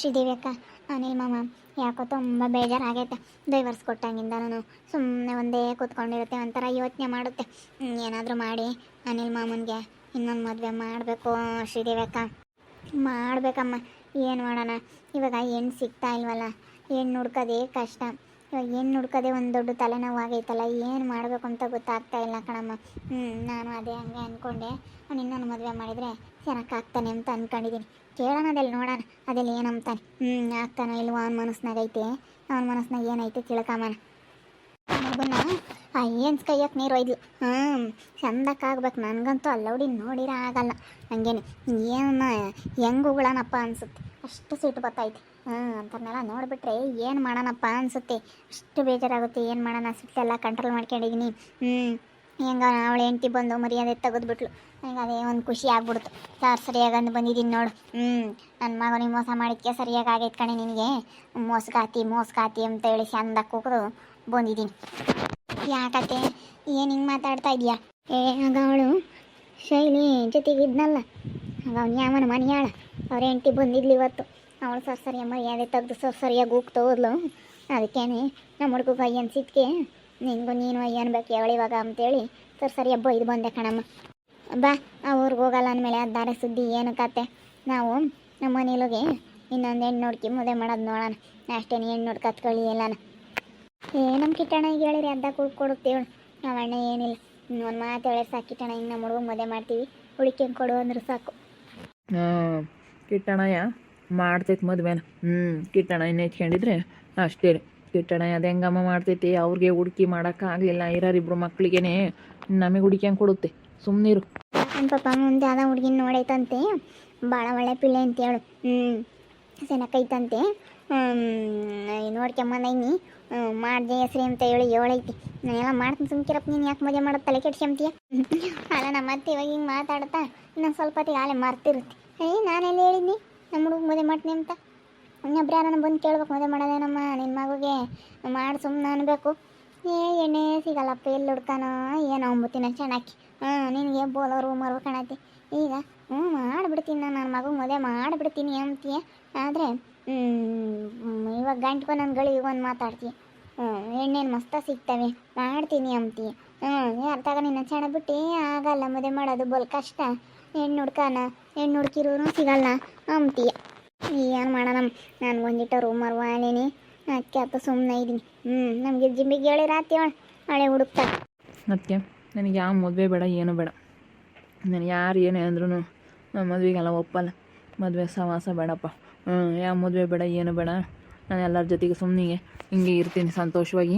ಶ್ರೀದೇವಿ ಅಕ್ಕ. ಅನಿಲ್ ಮಾಮ, ಯಾಕೋ ತುಂಬ ಬೇಜಾರಾಗೈತೆ. ಡೈವರ್ಸ್ ಕೊಟ್ಟಂಗಿಂದ ನಾನು ಸುಮ್ಮನೆ ಒಂದೇ ಕೂತ್ಕೊಂಡಿರುತ್ತೆ, ಒಂಥರ ಯೋಚನೆ ಮಾಡುತ್ತೆ. ಏನಾದರೂ ಮಾಡಿ ಅನಿಲ್ ಮಾಮನಿಗೆ ಇನ್ನೊಂದು ಮದುವೆ ಮಾಡಬೇಕು ಶ್ರೀದೇವಿ ಅಕ್ಕ. ಮಾಡಬೇಕಮ್ಮ, ಏನು ಮಾಡೋಣ? ಇವಾಗ ಹೆಣ್ಣು ಸಿಗ್ತಾ ಇಲ್ವಲ್ಲ? ಹೆಣ್ಣು ಹುಡ್ಕೋದೇ ಕಷ್ಟ. ಇವಾಗ ಏನು ಒಂದು ದೊಡ್ಡ ತಲೆನೋವು ಆಗೈತಲ್ಲ ಏನು ಮಾಡಬೇಕು ಅಂತ ಗೊತ್ತಾಗ್ತಾ ಇಲ್ಲ ಕಣಮ್ಮ. ಹ್ಞೂ ನಾನು ಅದೇ ಹಂಗೆ ಅಂದ್ಕೊಂಡೆ ಇನ್ನೊಂದು ಮದುವೆ ಮಾಡಿದರೆ ಚೆನ್ನಾಗಾಗ್ತಾನೆ ಅಂತ ಅಂದ್ಕೊಂಡಿದ್ದೀನಿ ಕೇಳೋಣ ಅದೆಲ್ಲ ನೋಡೋಣ, ಅದೆಲ್ಲಿ ಏನಂತಾನೆ ಹ್ಞೂ ಆಗ್ತಾನೋ ಇಲ್ವೋ ಅವ್ನ ಮನಸ್ಸಿನಾಗೈತೆ ಅವನ ಮನಸ್ನಾಗ ಏನೈತೆ ತಿಳ್ಕೊಂಬನ ಮಗುನ ಆ ಏನು ಕೈಯಕ್ಕೆ ನೀರು ಒಯ್ದು ಹ್ಞೂ ಚಂದಕ್ಕಾಗ್ಬೇಕು ನನಗಂತೂ ಅಲ್ಲೌಡಿ ನೋಡಿರ ಆಗಲ್ಲ. ಹಂಗೇನೆ. ಏನು ಹೆಂಗೆ ಉಗುಳನಪ್ಪ ಅನ್ಸುತ್ತೆ. ಅಷ್ಟು ಸಿಟ್ಟು ಬರ್ತೈತೆ ಅಂಥವ್ರನ್ನೆಲ್ಲ ನೋಡಿಬಿಟ್ರೆ ಏನು ಮಾಡೋಣಪ್ಪ ಅನಿಸುತ್ತೆ. ಅಷ್ಟು ಬೇಜಾರಾಗುತ್ತೆ, ಏನು ಮಾಡೋಣ? ಸಿಟ್ಟೆಲ್ಲ ಕಂಟ್ರೋಲ್ ಮಾಡ್ಕೊಂಡಿದ್ದೀನಿ ಹ್ಞೂ ಹೆಂಗ ಅವಳು ಹೆಂಡತಿ ಬಂದು ಮರ್ಯಾದೆ ತೆಗೆದ್ಬಿಟ್ಲು. ನನಗೆ ಅದೇ ಒಂದು ಖುಷಿ ಆಗ್ಬಿಡ್ತು. ಸರ್ ಸರಿಯಾಗಿ ಅಂದು ಬಂದಿದ್ದೀನಿ ನೋಡು. ಹ್ಞೂ ನನ್ನ ಮಗನಿಗೆ ಮೋಸ ಮಾಡಿದ್ಕೆ ಸರಿಯಾಗಿ ಆಗೈತೆ ಕಣೆ ನಿನಗೆ. ಮೋಸಗಾತಿ ಮೋಸಗಾತಿ ಅಂತ ಹೇಳಿ ಚಂದ ಕೂಗದು ಬಂದಿದ್ದೀನಿ ಯಾಕತ್ತೆ, ಏನು ಹಿಂಗೆ ಮಾತಾಡ್ತಾ ಇದೆಯಾ? ಏ, ಆಗ ಅವಳು ಶೈಲಿ ಜೊತೆಗಿದ್ನಲ್ಲ ಆಗ ಅವ್ನು ಯಾವನ ಮನೆಯಾಳ ಅವ್ರ ಹೆಂಡ್ತಿ ಬಂದಿದ್ಲು ಇವತ್ತು. ಅವಳು ಸರ್ ಅಮ್ಮ ಯಾವ್ದೇ ತೆಗ್ದು ಸರ್ ಸರಿಯಾಗಿ ಹೋಗ್ತಾ ತೋದ್ಲು ಅದಕ್ಕೇನೆ ನಮ್ಮ ಹುಡುಗ ಅಯ್ಯ ಸಿಟ್ಕೆ ನಿಂಗೂ ನೀನು ಅಯ್ಯ ಅನ್ಬೇಕು ಯಾವಳು ಇವಾಗ ಅಂತೇಳಿ ಸರ್ ಸರಿ ಹಬ್ಬ ಇದು ಬಂದೆ ಕಣಮ್ಮ. ಬಾ, ಆ ಊರಿಗೆ ಹೋಗಲ್ಲ ಅಂದಮೇಲೆ ಅದ್ದಾರೆ ಸುದ್ದಿ ಏನು ಕತೆ? ನಾವು ನಮ್ಮ ಮನೇಲಿಗೆ ಇನ್ನೊಂದು ಹೆಣ್ಣು ನೋಡ್ಕಿ ಮುದೇ ಮಾಡೋದು ನೋಡೋಣ. ಅಷ್ಟೇನು ಹೆಣ್ಣು ನೋಡಿ ಕತ್ಕೊಳ್ಳಿ ಎಲ್ಲಾನ. ಏ ನಮ್ಮ ಕಿಟ್ಟಣ ಈಗ ಹೇಳಿರಿ ಅದ್ದ ಕುಡ್ ಕೊಡುತ್ತೇವಳು ನಾವು ಅಣ್ಣ ಏನಿಲ್ಲ. ಒಂದು ಮಾತು ಹೇಳಿ ಸಾಕು ಕಿಟ್ಟಣ ಹಿಂಗೆ ನಮ್ಮ ಹುಡುಗ ಮದುವೆ ಮಾಡ್ತೀವಿ. ಹುಡುಕಿಂಗೆ ಕೊಡು ಅಂದ್ರೆ ಸಾಕು. ಕಿಟ್ಟಣಯ್ಯ ಮಾಡ್ತೈತೆ ಮದುವೆನ. ಹ್ಞೂ ಕಿಟ್ಟಣ ಇನ್ನು ಹೆಚ್ಕೊಂಡಿದ್ರೆ ಅಷ್ಟೇ. ಕಿಟ್ಟಣ ಅದು ಹೆಂಗಮ್ಮ ಮಾಡ್ತೈತಿ ಅವ್ರಿಗೆ ಹುಡುಕಿ ಮಾಡೋಕ್ಕಾಗಲಿಲ್ಲ ಇರೋರಿಬ್ರು ಮಕ್ಳಿಗೇನೆ ನಮಗೆ ಹುಡುಕ್ಯಂಗೆ ಕೊಡುತ್ತೆ? ಸುಮ್ಮನಿರು ನನ್ನ ಪಾಪ ಮುಂದೆ ಅದ ಹುಡುಗಿನ ನೋಡೈತಂತೆ. ಭಾಳ ಒಳ್ಳೆ ಪಿಳೆ ಅಂತ ಹೇಳು ಹ್ಞೂ ಸೆನಕೈತಂತೆ ನೋಡ್ಕೊಂಬಂದೈನಿ ಮಾಡಿದೆ ಹೆಸ್ರಿ ಅಂತ ಹೇಳಿ ಹೇಳೈತಿ ನಾನೆಲ್ಲ ಮಾಡ್ತೀನಿ ಸುಮ್ಕಿರಪ್ಪ ನೀನು ಯಾಕೆ ಮದುವೆ ಮಾಡೋದು ತಲೆ ಕೆಡ್ಸ್ಕೊಂತೀಯ? ಅಲ್ಲ ನಮ್ಮ ಅತ್ತೆ ಇವಾಗ ಹಿಂಗೆ ಮಾತಾಡ್ತಾ ಇನ್ನೊಂದು ಸ್ವಲ್ಪ ಹೊತ್ತಿಗೆ ಆಲೆ ಮರ್ತಿರುತ್ತೆ. ಏಯ್ ನಾನೆಲ್ಲ ಹೇಳಿದ್ನಿ? ನಮ್ಮ ಹುಡುಗ ಮದುವೆ ಮಾಡ್ತೀನಿ ಅಂತ. ಇನ್ನೊಬ್ರು ಯಾರನ್ನ ಬಂದು ಕೇಳ್ಬೇಕು, ಮದುವೆ ಮಾಡೋದೇನಮ್ಮ? ನಿನ್ನ ಮಗುಗೆ ಮಾಡಿ ಸುಮ್ಮನೆ ಅನ್ಬೇಕು. ಏ, ಎಣ್ಣೆ ಸಿಗಲ್ಲಪ್ಪ, ಎಲ್ಲಿ ಹುಡ್ಕಾನೋ? ಏನೋ ಅಂಬುತ್ತಿನ ಚೆನ್ನಾಗಿ ಹಾಂ, ನಿನಗೆ ಬೋಲೋರು ಕಾಣತ್ತೆ. ಈಗ ಹ್ಞೂ ಮಾಡಿಬಿಡ್ತೀನಿ ನಾನು, ನನ್ನ ಮಗು ಮದುವೆ ಮಾಡಿಬಿಡ್ತೀನಿ ಅಂತೀಯ? ಆದರೆ ಇವಾಗ ಗಂಟ್ಕೊ ನನ್ನ ಗಳಿಗೆ ಒಂದು ಮಾತಾಡ್ತೀಯ. ಹ್ಞೂ ಎಣ್ಣೆನು ಮಸ್ತ ಸಿಗ್ತವೆ, ಮಾಡ್ತೀನಿ ಅಂತೀಯ. ಹ್ಞೂ ಅರ್ಥಾಗ ನಿನ್ನ ಚೆನ್ನಾಗಿ ಬಿಟ್ಟು ಆಗಲ್ಲ, ಮದುವೆ ಮಾಡೋದು ಬಲ್ ಕಷ್ಟ. ಹೆಣ್ಣು ಹುಡ್ಕಾನ ಹೆಣ್ಣು ಹುಡ್ಕಿರೋನು ಸಿಗಲ್ಲ ಅಂತೀಯ ಏನು ಮಾಡೋಣ ನಾನು ಬಂದಿಟ್ಟ ರೂಮ್ ವಾಳೀನಿ ಅದಕ್ಕೆ ಅತ್ತ ಸುಮ್ಮನೆ ಇದ್ದೀನಿ ಹ್ಞೂ ನಮಗೆ ಜಿಮ್ಮಿಗೆ ಹೇಳಿ ರಾತ್ರಿ ಹಳೆ ಹುಡುಕ್ತಾ. ಅದಕ್ಕೆ ನನಗೆ ಯಾವ ಮದುವೆ ಬೇಡ, ಏನು ಬೇಡ. ನಾನು ಯಾರು ಏನೇ ಅಂದ್ರೂ ನಮ್ಮ ಮದುವೆಗೆಲ್ಲ ಒಪ್ಪಲ್ಲ. ಮದುವೆ ಸವಾಸ ಬೇಡಪ್ಪ. ಹ್ಞೂ ಯಾವ ಮದುವೆ ಬೇಡ, ಏನು ಬೇಡ. ನಾನು ಎಲ್ಲರ ಜೊತೆಗೆ ಸುಮ್ಮನೆ ಹಿಂಗೆ ಇರ್ತೀನಿ ಸಂತೋಷವಾಗಿ.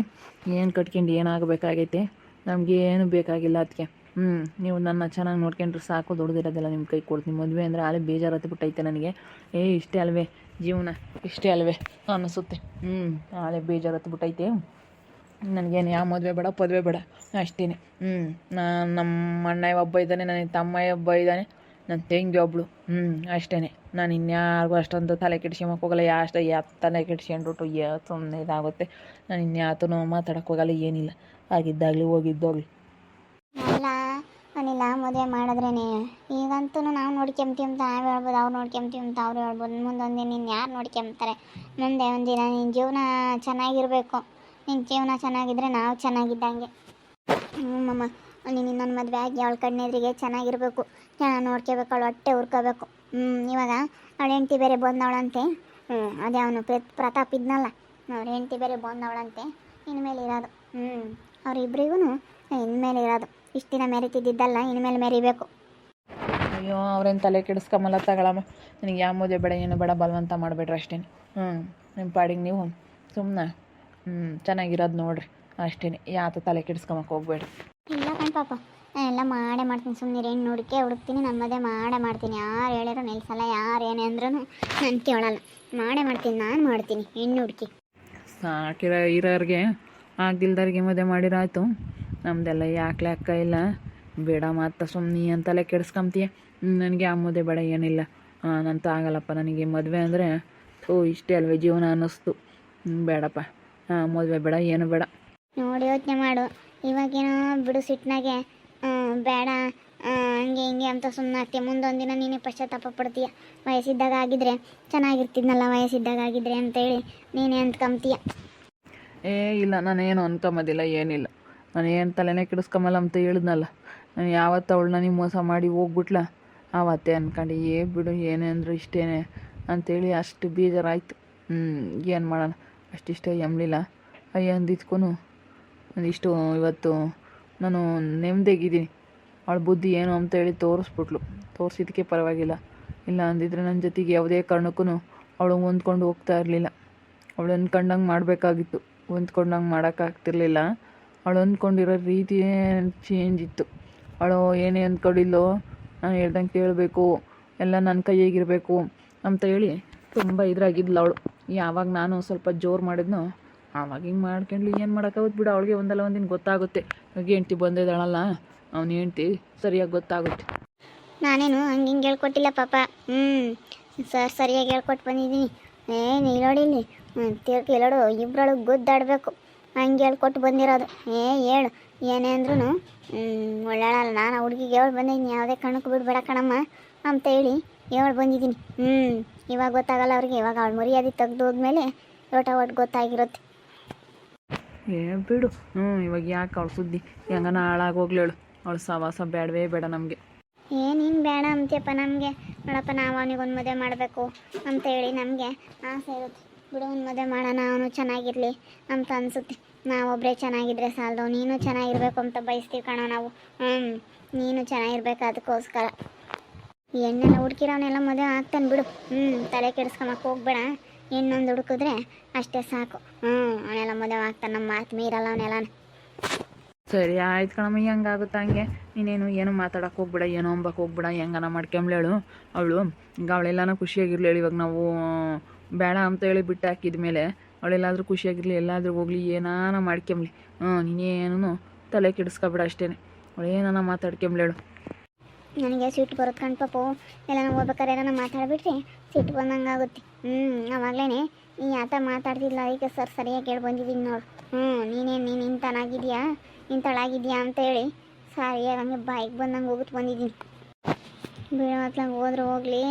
ಏನು ಕಟ್ಕೊಂಡು ಏನಾಗಬೇಕಾಗೈತೆ? ನಮಗೆ ಏನು ಬೇಕಾಗಿಲ್ಲ ಅದಕ್ಕೆ ಹ್ಞೂ ನೀವು ನನ್ನ ಚೆನ್ನಾಗಿ ನೋಡ್ಕೊಂಡ್ರೆ ಸಾಕು, ದೊಡ್ಡದಿರೋದಿಲ್ಲ ನಿಮ್ಮ ಕೈ ಕೊಡ್ತೀನಿ. ಮದುವೆ ಅಂದರೆ ಆಲೇ ಬೇಜಾರತ್ತು ಬಿಟ್ಟೈತೆ ನನಗೆ. ಏ, ಇಷ್ಟೇ ಅಲ್ವೇ, ಜೀವನ ಇಷ್ಟೇ ಅಲ್ವೇ ಅನ್ನಿಸುತ್ತೆ. ಹ್ಞೂ ಆಲೇ ಬೇಜಾರತ್ತು ಬಿಟ್ಟೈತೆ. ನನಗೇನು ಯಾವ ಮದುವೆ ಬೇಡ, ಪದುವೆ ಬೇಡ ಅಷ್ಟೇ ಹ್ಞೂ ನಾನು ನಮ್ಮ ಅಣ್ಣ ಒಬ್ಬ ಇದ್ದಾನೆ ನನಗೆ ತಮ್ಮ ಒಬ್ಬ ಇದ್ದಾನೆ ನನ್ನ ತಂಗಿ ಒಬ್ಳು. ಹ್ಞೂ ಅಷ್ಟೇ ನಾನು ಇನ್ಯಾರಿಗೂ ಅಷ್ಟೊಂದು ತಲೆ ಕೆಡ್ಸ್ಕೊಂಬಕ್ಕೆ ಹೋಗಲ್ಲ ಯಾ ಅಷ್ಟೇ ಯಾ ತಲೆ ಕೆಡ್ಸ್ಕೊಂಡ್ಬಿಟ್ಟು ಯಾ ಸುಮ್ಮನೆ ಇದಾಗುತ್ತೆ. ನಾನು ಇನ್ಯಾತನೂ ಮಾತಾಡೋಕ್ಕೆ ಹೋಗಲ್ಲ, ಏನಿಲ್ಲ. ಆಗಿದ್ದಾಗಲಿ ಹೋಗಿದ್ದೋಗ್ಲಿ. ಅನಿಲ್ಲ ಮದುವೆ ಮಾಡಿದ್ರೇ ಈಗಂತೂ ನಾವು ನೋಡ್ಕೊಂತೀವಿ ಅಂತ ನಾವು ಹೇಳ್ಬೋದು, ಅವ್ರು ನೋಡ್ಕೊಂತೀವಿ ಅಂತ ಅವ್ರು ಹೇಳ್ಬೋದು. ಮುಂದೊಂದಿನ ನಿನ್ನ ಯಾರು ನೋಡ್ಕೊಂತಾರೆ ಮುಂದೆ ಒಂದಿನ ನಿನ್ನ ಜೀವನ ಚೆನ್ನಾಗಿರಬೇಕು. ನಿನ್ನ ಜೀವನ ಚೆನ್ನಾಗಿದ್ರೆ ನಾವು ಚೆನ್ನಾಗಿದ್ದಂಗೆ. ಹ್ಞೂ ಮಮ್ಮ ನೀನು ಇನ್ನೊಂದು ಮದುವೆ ಆಗಿ ಅವಳ ಕಣ್ಣೆದ್ರಿಗೆ ಚೆನ್ನಾಗಿರಬೇಕು. ಚೆನ್ನಾಗಿ ನೋಡ್ಕೋಬೇಕು, ಅವಳು ಹೊಟ್ಟೆ ಹುರ್ಕೋಬೇಕು ಹ್ಞೂ ಇವಾಗ ಅವಳು ಹೆಂಡ್ತಿ ಬೇರೆ ಬಂದವಳಂತೆ. ಹ್ಞೂ ಅದೇ ಅವನು ಪ್ರತಾಪ್ ಇದ್ನಲ್ಲ. ಅವ್ರ ಹೆಂಡ್ತಿ ಬೇರೆ ಬಂದವಳಂತೆ. ಇನ್ಮೇಲೆ ಇರೋದು. ಹ್ಞೂ ಅವರಿಬ್ರಿಗೂ ಇನ್ಮೇಲೆ ಇರೋದು. ಇಷ್ಟು ದಿನ ಮೆರಿತಿದ್ದಿದ್ದಲ್ಲ ಇನ್ಮೇಲೆ ಮೆರಿಬೇಕು. ಅಯ್ಯೋ ಅವ್ರೇನು ತಲೆ ಕೆಡಿಸ್ಕೊಂಬಲ್ಲ ತಗೊಳಮ್ಮ. ನನಗೆ ಯಾವ ಮದುವೆ ಬೇಡ ಏನು ಬೇಡ ಬಲವಂತ ಮಾಡಬೇಡ್ರಿ ಅಷ್ಟೇ. ಹ್ಞೂ ನಿಮ್ಮ ಪಾಡಿಗೆ ನೀವು ಸುಮ್ಮನೆ ಹ್ಞೂ ಚೆನ್ನಾಗಿರೋದು ನೋಡ್ರಿ. ಅಷ್ಟೇ ಯಾತ ತಲೆ ಕೆಡಿಸ್ಕೊಂಬಕ್ಕೆ ಹೋಗ್ಬೇಡ್ರಿ ಇಲ್ಲ ಕಣ್ ಪಾಪ ನಾನು ಎಲ್ಲ ಮಾಡೇ ಮಾಡ್ತೀನಿ ಸುಮ್ಮನೆ ಹೆಣ್ಣು ಹುಡುಕೆ ಹುಡುಕ್ತೀನಿ ನಮ್ಮದೇ ಮಾಡೇ ಮಾಡ್ತೀನಿ. ಯಾರು ಹೇಳಿದ್ರು ನಿಲ್ಸಲ್ಲ ಯಾರು ಏನೇ ಅಂದ್ರೂ ನಾನು ಕೇಳಲ್ಲ. ಮಾಡೇ ಮಾಡ್ತೀನಿ ನಾನು ಮಾಡ್ತೀನಿ ಹೆಣ್ಣು ಹುಡುಕಿ. ಸಾಕಿರೋ ಇರೋರಿಗೆ ಆಗಿಲ್ದವ್ರಿಗೆ ಮದುವೆ ಮಾಡಿರಾಯ್ತು. ನಮ್ದೆಲ್ಲ ಯಾಕೆ ಲೆಕ್ಕ ಇಲ್ಲ? ಬೇಡ ಮತ್ತೆ ಸುಮ್ಮನೆ ಅಂತಲೇ ಕೆಡಿಸ್ಕೊಂತೀಯ ನನಗೆ ಆ ಮದುವೆ ಬೇಡ ಏನಿಲ್ಲ. ನಂತ ಆಗಲ್ಲಪ್ಪ ನನಗೆ ಮದುವೆ ಅಂದರೆ ಓ ಇಷ್ಟೇ ಅಲ್ವೇ ಜೀವನ ಅನ್ನಿಸ್ತು. ಬೇಡಪ್ಪ. ಹಾಂ ಮದುವೆ ಬೇಡ ಏನು ಬೇಡ. ನೋಡಿ ಯೋಚನೆ ಮಾಡು. ಇವಾಗೇನೋ ಬಿಡು ಸಿಟ್ಟಿನಾಗೆ ಬೇಡ. ಹಂಗೆ ಹಿಂಗೆ ಅಂತ ಸುಮ್ಮನೆ ಆಗ್ತೀಯ ಮುಂದೊಂದಿನ ದಿನ ನೀನೇ ಪಶ್ಚಾತ್ತಾಪ ಪಡ್ತೀಯ? ವಯಸ್ಸಿದ್ದಾಗ ಆಗಿದ್ರೆ ಚೆನ್ನಾಗಿರ್ತಿದ್ನಲ್ಲ ವಯಸ್ಸಿದ್ದಾಗ ಆಗಿದ್ರೆ ಅಂತೇಳಿ ನೀನೇ ಅಂದ್ಕೊಂತೀಯ ಏ ಇಲ್ಲ ನಾನೇನು ಅನ್ಕೊಂಬೋದಿಲ್ಲ ಏನಿಲ್ಲ. ನಾನು ಏನು ತಲೆನೇ ಕೆಡಿಸ್ಕೊಂಬಲ್ಲ ಅಂತ ಹೇಳಿದ್ನಲ್ಲ. ನಾನು ಯಾವತ್ತು ಅವಳು ನನಗೆ ಮೋಸ ಮಾಡಿ ಹೋಗ್ಬಿಟ್ಲ? ಆವತ್ತೇ ಅನ್ಕೊಂಡು, ಏ ಬಿಡು, ಏನೇ ಅಂದ್ರು ಇಷ್ಟೇನೆ ಅಂತೇಳಿ ಅಷ್ಟು ಬೇಜಾರಾಯಿತು. ಹ್ಞೂ ಏನು ಮಾಡೋಣ? ಅಷ್ಟಿಷ್ಟೇ ಎಂಬಲಿಲ್ಲ ಅಯ್ಯ ಅಂದಿದ್ಕೂ ಇಷ್ಟು ಇವತ್ತು ನಾನು ನೆಮ್ಮದಿಗಿದ್ದೀನಿ ಅವಳ ಬುದ್ಧಿ ಏನು ಅಂತೇಳಿ ತೋರಿಸ್ಬಿಟ್ಲು. ತೋರಿಸಿದ್ದಕ್ಕೆ ಪರವಾಗಿಲ್ಲ. ಇಲ್ಲ ಅಂದಿದ್ರೆ ನನ್ನ ಜೊತೆಗೆ ಯಾವುದೇ ಕಾರಣಕ್ಕೂ ಅವಳು ಹೊಂದ್ಕೊಂಡು ಹೋಗ್ತಾ ಇರಲಿಲ್ಲ. ಅವಳು ಅಂದ್ಕೊಂಡಂಗೆ ಮಾಡಬೇಕಾಗಿತ್ತು. ಹೊಂದ್ಕೊಂಡಂಗೆ ಮಾಡೋಕ್ಕಾಗ್ತಿರ್ಲಿಲ್ಲ ಅವಳು ಅಂದ್ಕೊಂಡಿರೋ ರೀತಿಯೇ ಚೇಂಜ್ ಇತ್ತು. ಅವಳು ಏನೇ ಅಂದ್ಕೊಂಡಿಲ್ಲೋ ನಾನು ಹೇಳ್ದಂಗೆ ಕೇಳಬೇಕು. ಎಲ್ಲ ನನ್ನ ಕೈಯಾಗಿರಬೇಕು. ಅಂತ ಹೇಳಿ ತುಂಬ ಇದ್ರಾಗಿದ್ಲು ಅವಳು. ಯಾವಾಗ ನಾನು ಸ್ವಲ್ಪ ಜೋರು ಮಾಡಿದ್ನೋ, ಆವಾಗ ಹಿಂಗೆ ಮಾಡ್ಕೊಂಡ್ಲಿ ಏನು ಮಾಡೋಕ್ಕಾಗುತ್ತೆ ಬಿಡು, ಅವಳಿಗೆ ಒಂದಲ್ಲ ಒಂದಿನ ಗೊತ್ತಾಗುತ್ತೆ. ಹೆಂಡ್ತಿ ಬಂದಿದ್ದಾಳಲ್ಲ, ಅವನ ಹೆಂಡ್ತಿ ಸರಿಯಾಗಿ ಗೊತ್ತಾಗುತ್ತೆ. ನಾನೇನು ಹಂಗೆ ಹಿಂಗೆ ಹೇಳ್ಕೊಟ್ಟಿಲ್ಲ ಪಾಪ. ಹ್ಞೂ ಸರ್ ಸರಿಯಾಗಿ ಹೇಳ್ಕೊಟ್ಟು ಬಂದಿದ್ದೀನಿ ಏ ನೀಲೋಡಿಲಿ ಕೇಳೋಡು ಇಬ್ಬರೊಳಗೆ ಗುದ್ದಾಡಬೇಕು. ಹಂಗೆ ಹೇಳ್ಕೊಟ್ಟು ಬಂದಿರೋದು. ಏ ಹೇಳು. ಏನೇ ಅಂದ್ರೂ ಒಳ್ಳೆಯಲ್ಲ ನಾನು ಹುಡುಗಿಗೆ ಹೇಳಿ ಬಂದಿದ್ದೀನಿ. ಯಾವುದೇ ಕಣಕ್ಕೆ ಬಿಡಬೇಡ ಕಣಮ್ಮ. ಅಂತ ಹೇಳಿ ಹೇಳಿ ಬಂದಿದ್ದೀನಿ. ಹ್ಞೂ ಇವಾಗ ಗೊತ್ತಾಗಲ್ಲ ಅವ್ರಿಗೆ. ಇವಾಗ ಅವಳು ಮರ್ಯಾದೆ ತೆಗ್ದು ಹೋದ್ಮೇಲೆ ಲೋಟ ಒಟ್ಟು ಗೊತ್ತಾಗಿರುತ್ತೆ. ಏ ಬಿಡು. ಹ್ಞೂ ಇವಾಗ ಯಾಕೆ ಅವಳು ಸುದ್ದಿ? ಹೆಂಗನ ಹಾಳಾಗೋಗ್ಲೇಳು ಅವಳು ಸವಾಸ ಬೇಡವೇ ಬೇಡ ನಮಗೆ. ಏನೇನು ಬೇಡ ಅಂತೀಯಪ್ಪ ನಮಗೆ. ನೋಡಪ್ಪ ನಾವು ಅವನಿಗೊಂದು ಮದುವೆ ಮಾಡಬೇಕು ಅಂತ ಹೇಳಿ ನಮಗೆ ಆಸೆ ಇರುತ್ತೆ. ಬಿಡು, ಅವ್ನು ಮದುವೆ ಮಾಡೋಣ, ಅವನು ಚೆನ್ನಾಗಿರಲಿ ಅಂತ ಅನಿಸುತ್ತೆ. ನಾವೊಬ್ಬರೇ ಚೆನ್ನಾಗಿದ್ರೆ ಸಾಲದು, ನೀನು ಚೆನ್ನಾಗಿರ್ಬೇಕು ಅಂತ ಬಯಸ್ತೀವಿ ಕಣೋ ನಾವು. ಹ್ಞೂ ನೀನು ಚೆನ್ನಾಗಿರ್ಬೇಕು ಅದಕ್ಕೋಸ್ಕರ. ಹೆಣ್ಣೆಲ್ಲ ಹುಡುಕಿರೋನೆಲ್ಲ ಮದುವೆ ಆಗ್ತಾನೆ ಬಿಡು. ಹ್ಞೂ ತಲೆ ಕೆಡಿಸ್ಕೊಳಕ್ಕೆ ಹೋಗ್ಬೇಡ. ಇನ್ನೊಂದು ಹುಡುಕಿದ್ರೆ ಅಷ್ಟೇ ಸಾಕು. ಹ್ಞೂ ಅವನೆಲ್ಲ ಮದುವೆ ಆಗ್ತಾನೆ, ನಮ್ಮ ಮಾತು ಮೀರಲ್ಲ ಅವನೆಲ್ಲ ಸರಿ ಆಯ್ತು ಕಣಮ್ಮ, ಹೆಂಗಾಗುತ್ತೆ ಹಂಗೆ? ನೀನೇನು ಏನು ಮಾತಾಡೋಕೆ ಹೋಗ್ಬೇಡ, ಏನೋ ಅಂಬಕ್ಕೆ ಹೋಗ್ಬಿಡ, ಹೆಂಗನ ಮಾಡ್ಕೊಂಬ್ಲೇಳು ಅವಳು ಈಗ ಅವಳೆಲ್ಲನೂ ಖುಷಿಯಾಗಿರ್ಲಿ ಇವಾಗ ನಾವು ಬೇಡ ಅಂತ ಹೇಳಿ ಬಿಟ್ಟು ಹಾಕಿದ ಮೇಲೆ ಅವಳೆಲ್ಲಾದರೂ ಖುಷಿಯಾಗಿರಲಿ, ಎಲ್ಲಾದರೂ ಹೋಗ್ಲಿ, ಏನಾನ ಮಾಡ್ಕೊಂಬ್ಲಿ. ಹ್ಞೂ ನೀನೇನು ತಲೆ ಕೆಡಿಸ್ಕೊಬೇಡ ಅಷ್ಟೇ ಅವಳು ಏನಾನ ಮಾತಾಡ್ಕೊಂಬ್ಲೇಳು ನನಗೆ ಸಿಟ್ಟು ಬರುತ್ತೆ ಕಣ್ ಪಾಪು. ನಾವು ಹೋಗ್ಬೇಕಾದ್ರೆ ಏನಾನ ಮಾತಾಡ್ಬಿಟ್ರೆ ಸಿಟ್ಟು ಬಂದಂಗೆ ಆಗುತ್ತೆ ಹ್ಞೂ ಅವಾಗಲೇ ನೀ ಆತ ಮಾತಾಡ್ತಿಲ್ಲ. ಈಗ ಸರ್ ಸರಿಯಾಗಿ ಕೇಳಿ ಬಂದಿದ್ದೀನಿ ನೋಡು. ಹ್ಞೂ ನೀನೇನು ನೀನು ಇಂತನಾಗಿದ್ಯಾ ಇಂತಳಾಗಿದ್ಯಾ ಅಂತ ಹೇಳಿ ಸರಿಯಾಗಿ ಹಂಗೆ ಬಾಯಿಗೆ ಬಂದಂಗೆ ಹೋಗ್ಬಿಟ್ಟು ಬಂದಿದ್ದೀನಿ. ಬೀಳೋ ಹೋದ್ರೆ ಹೋಗಲಿ,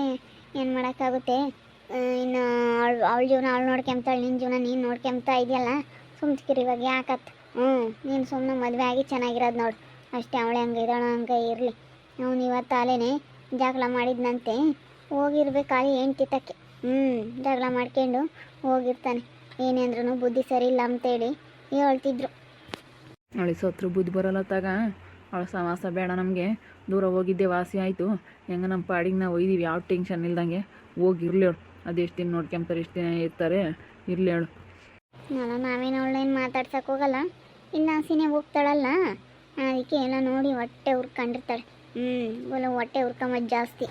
ಏನು ಮಾಡೋಕ್ಕಾಗುತ್ತೆ? ಇನ್ನು ಅವ್ಳು ಅವ್ಳ ಜೀವನ ಅವ್ಳು ನೋಡ್ಕೊಂತಾಳೆ ನಿನ್ನ ಜೀವನ ನೀನು ನೋಡ್ಕೊಂತಾ ಇದೆಯಲ್ಲ? ಸುಮ್ಕಿರಿ ಇವಾಗ ಯಾಕತ್? ಹ್ಞೂ ನೀನು ಸುಮ್ಮನೆ ಮದುವೆ ಆಗಿ ಚೆನ್ನಾಗಿರೋದು ನೋಡು. ಅಷ್ಟೇ ಅವಳೆ ಹಂಗೆ ಇದ್ದಾಳ ಹಂಗೆ ಇರಲಿ. ಅವ್ನು ಇವತ್ತು ಅಲ್ಲೇ ಜಗಳ ಮಾಡಿದ್ನಂತೆ. ಹೋಗಿರ್ಬೇಕಾಗಿ ಏನು ತಕ್ಕೆ ಹ್ಞೂ ಜಗಳ ಮಾಡ್ಕೊಂಡು ಹೋಗಿರ್ತಾನೆ. ಏನೇ ಅಂದ್ರೂ ಬುದ್ಧಿ ಸರಿ ಇಲ್ಲ ಅಂತೇಳಿ ಹೇಳ್ತಿದ್ರು. ಅವಳಿಗೆ ಸತ್ರು ಬುದ್ಧಿ ಬರಲ್ಲ ತಾಗ ಅವಳ ಸಮಾಸ ಬೇಡ ನಮಗೆ. ದೂರ ಹೋಗಿದ್ದೆ ವಾಸಿ ಆಯಿತು. ಹೆಂಗೆ ನಮ್ಮ ಪಾಡಿಗೆ ನಾವು ಒಯ್ದೀವಿ ಯಾವ ಟೆನ್ಷನ್ ಇಲ್ದಂಗೆ. ಹೋಗಿರ್ಲಿ ಅವಳು. ಅದೆಷ್ಟು ದಿನ ನೋಡ್ಕೊಂತಾರೆ, ಎಷ್ಟು ದಿನ ಇರ್ತಾರೆ, ಇರ್ಲಿ ಹೇಳು. ನಾನು ನಾವೇನು ಅವಳೇನು ಮಾತಾಡ್ಸಕ್ಕೆ ಹೋಗಲ್ಲ, ಇನ್ನು ಹಸಿನೇ ಹೋಗ್ತಾಳಲ್ಲ, ಅದಕ್ಕೆ ಎಲ್ಲ ನೋಡಿ ಹೊಟ್ಟೆ ಹುರ್ಕೊಂಡಿರ್ತಾಳೆ ಹ್ಞೂ ಹೊಟ್ಟೆ ಹುರ್ಕೊಂಬದು ಜಾಸ್ತಿ.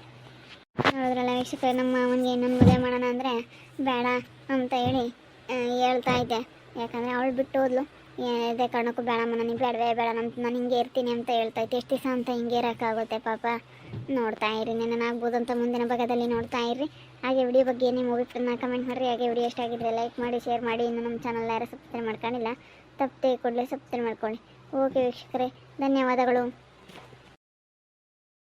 ನೋಡಿದ್ರಲ್ಲ ವೀಕ್ಷಕರೇ, ನಮ್ಮ ಮಾವನಿಗೆ ಇನ್ನೊಂದು ಮದುವೆ ಮಾಡೋಣ ಅಂದರೆ ಬೇಡ ಅಂತ ಹೇಳಿ ಹೇಳ್ತಾ ಇದ್ದೆ. ಯಾಕಂದರೆ ಅವಳು ಬಿಟ್ಟು ಹೋದ್ಲು. ಯಾವುದೇ ಕಾರಣಕ್ಕೂ ಬೇಡಮ್ಮ ನನಗೆ ಬೇಡವೇ ಬೇಡ ನಮ್ಮ ನಾನು ಹಿಂಗೆ ಇರ್ತೀನಿ ಅಂತ ಹೇಳ್ತಾ ಇತ್ತು ಎಷ್ಟು ದಿವಸ ಅಂತ ಹಿಂಗೆ ಇರೋಕ್ಕಾಗುತ್ತೆ ಪಾಪ. ನೋಡ್ತಾ ಇರಿ ನೆನಾಗ್ಬೋದು ಅಂತ ಮುಂದಿನ ಭಾಗದಲ್ಲಿ ನೋಡ್ತಾ ಇರಿ. ಹಾಗೆ ವಿಡಿಯೋ ಬಗ್ಗೆ ನಿಮ್ಮ ಅಭಿಪ್ರಾಯನ ಕಮೆಂಟ್ ಮಾಡಿರಿ, ಹಾಗೆ ವಿಡಿಯೋ ಇಷ್ಟ ಆಗಿದ್ರೆ ಲೈಕ್ ಮಾಡಿ ಶೇರ್ ಮಾಡಿ. ಇನ್ನು ನಮ್ಮ ಚಾನಲ್ ಯಾರು ಸಬ್ಸ್ಕ್ರೈಬ್ ಮಾಡ್ಕೊಂಡಿಲ್ಲ, ತಪ್ಪದೆ ಕೂಡಲೇ ಸಬ್ಸ್ಕ್ರೈಬ್ ಮಾಡ್ಕೊಳ್ಳಿ. ಓಕೆ ವೀಕ್ಷಕರೇ, ಧನ್ಯವಾದಗಳು.